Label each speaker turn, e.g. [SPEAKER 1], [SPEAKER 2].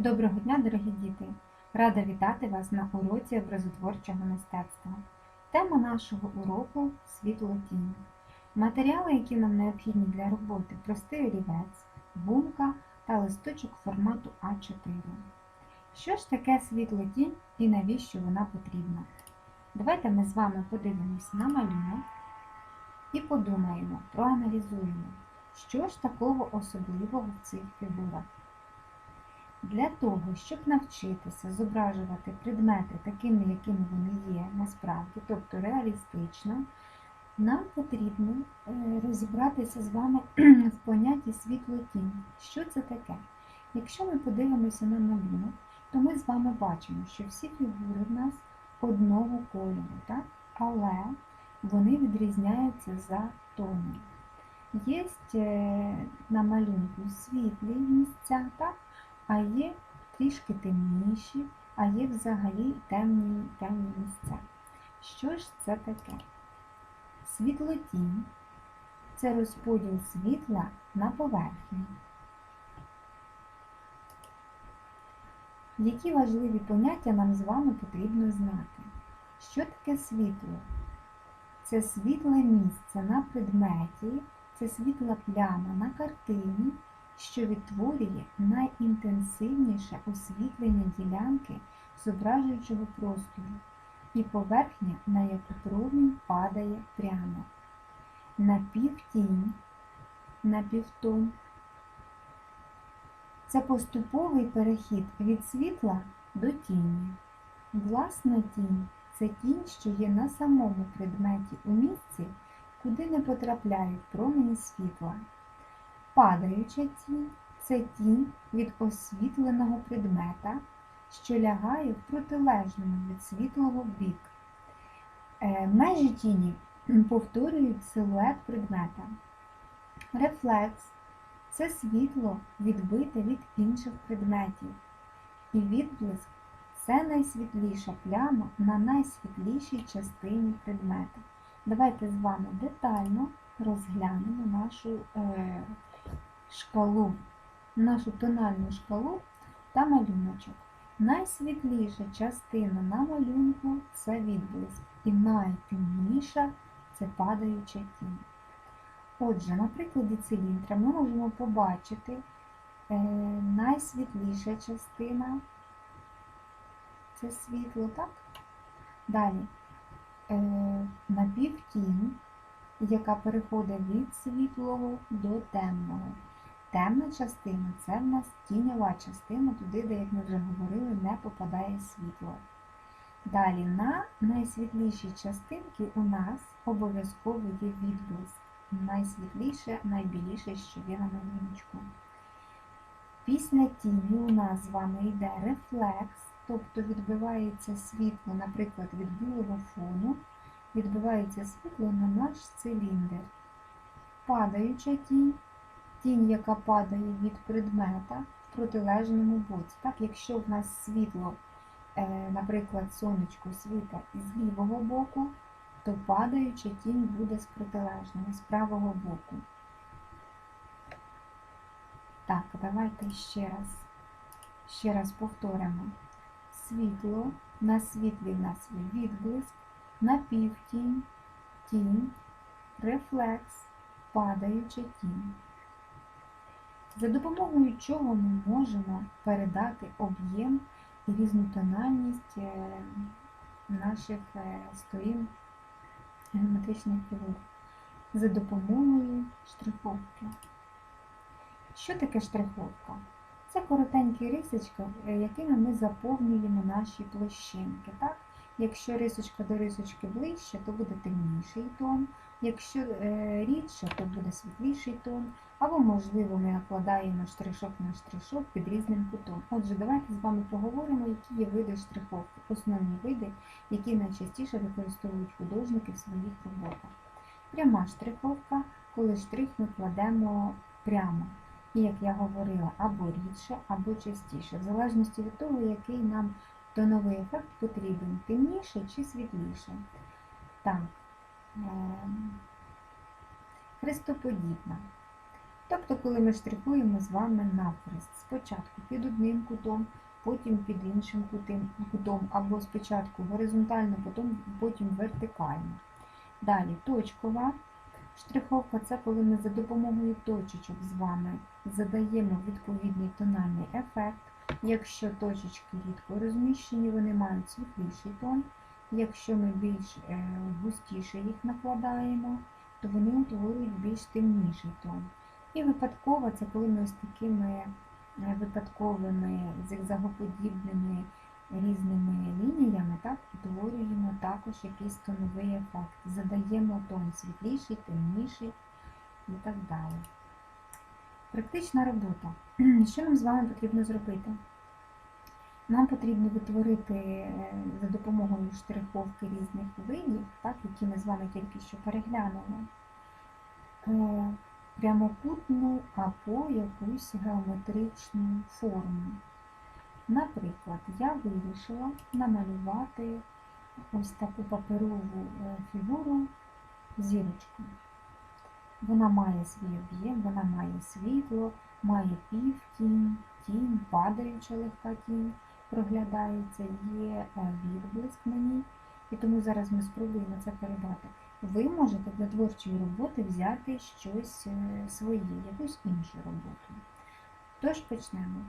[SPEAKER 1] Доброго дня, дорогі діти! Рада вітати вас на уроці образотворчого мистецтва. Тема нашого уроку світло тінь. Матеріали, які нам необхідні для роботи, простий олівець, гумка та листочок формату А4. Що ж таке світло тінь і навіщо вона потрібна? Давайте ми з вами подивимось на малюнок і подумаємо, проаналізуємо, що ж такого особливого в цих фігурах. Для того, щоб навчитися зображувати предмети такими, якими вони є насправді, тобто реалістично, нам потрібно е, розібратися з вами в понятті світло-тінь. Що це таке? Якщо ми подивимося на малюнок, то ми з вами бачимо, що всі фігури в нас одного кольору, так? але вони відрізняються за тоном. Є е, на малюнку світлі місця, так? А є трішки темніші, а є взагалі темні, темні місця. Що ж це таке? Світлотінь це розподіл світла на поверхні. Які важливі поняття нам з вами потрібно знати? Що таке світло? Це світле місце на предметі, це світла пляма на картині, що відтворює найінтенсивніше освітлення ділянки зображуючого простору і поверхня, на яку промінь падає прямо. Напівтінь, напівтон. Це поступовий перехід від світла до тіні. Власна тінь це тінь, що є на самому предметі у місці, куди не потрапляють промені світла. Падаюча тінь це тінь від освітленого предмета, що лягає в протилежному від світлого бік. Е, Межі тіні повторюють силует предмета. Рефлекс це світло відбите від інших предметів. І відблиск це найсвітліша пляма на найсвітлішій частині предмета. Давайте з вами детально розглянемо нашу е, шкалу, нашу тональну шкалу та малюночок. Найсвітліша частина на малюнку це відблиск, і найтемніша це падаюча тінь. Отже, на прикладі циліндра ми можемо побачити е, найсвітліша частина це світло, так? Далі е, напівтінь, яка переходить від світлого до темного. Темна частина це в нас тіньова частина, туди, де, як ми вже говорили, не попадає світло. Далі на найсвітлішій частинці у нас обов'язково є відблиск. Найсвітліше, найбіліше, що є на малюночку. Після тіні у нас з вами йде рефлекс, тобто відбивається світло, наприклад, від білого фону, відбивається світло на наш циліндр. Падаюча тінь, тінь, яка падає від предмета в протилежному боці. Так, якщо в нас світло, е, наприклад, сонечко світить із лівого боку, то падаюча тінь буде з протилежного, з правого боку. Так, давайте ще раз, ще раз повторимо. Світло, на світлі в нас є відблиск, напівтінь, тінь, рефлекс, падаюча тінь. За допомогою чого ми можемо передати об'єм і різнотональність е, наших е, сторін геометричних фігур. За допомогою штриховки. Що таке штриховка? Це коротенькі рисочки, е, якими ми заповнюємо наші площинки. Так? Якщо рисочка до рисочки ближче, то буде темніший тон, якщо е, рідше, то буде світліший тон, або, можливо, ми накладаємо штришок на штришок під різним кутом. Отже, давайте з вами поговоримо, які є види штриховки, основні види, які найчастіше використовують художники в своїх роботах. Пряма штриховка, коли штрих ми кладемо прямо. І, як я говорила, або рідше, або частіше, в залежності від того, який нам тоновий ефект потрібен, темніше чи світліше. Так, хрестоподібна. Тобто, коли ми штрихуємо з вами навхрест, спочатку під одним кутом, потім під іншим кутом, або спочатку горизонтально, потім вертикально. Далі точкова штриховка це коли ми за допомогою точечок з вами задаємо відповідний тональний ефект. Якщо точечки рідко розміщені, вони мають світліший тон. Якщо ми більш е, густіше їх накладаємо, то вони утворюють більш темніший тон. І випадково це коли ми ось такими е, випадковими зигзагоподібними різними лініями так, утворюємо також якийсь тоновий ефект. Задаємо тон світліший, темніший і так далі. Практична робота. Що нам з вами потрібно зробити? Нам потрібно витворити е, за допомогою штриховки різних видів, так, які ми з вами тільки що переглянули, е, прямокутну або якусь геометричну форму. Наприклад, я вирішила намалювати ось таку паперову е, фігуру зірочку. Вона має свій об'єм, вона має світло, має півтінь, тінь, падаюча легка тінь проглядається, є е, відблиск на ній. І тому зараз ми спробуємо це передати. Ви можете для творчої роботи взяти щось е, своє, якусь іншу роботу. Тож почнемо.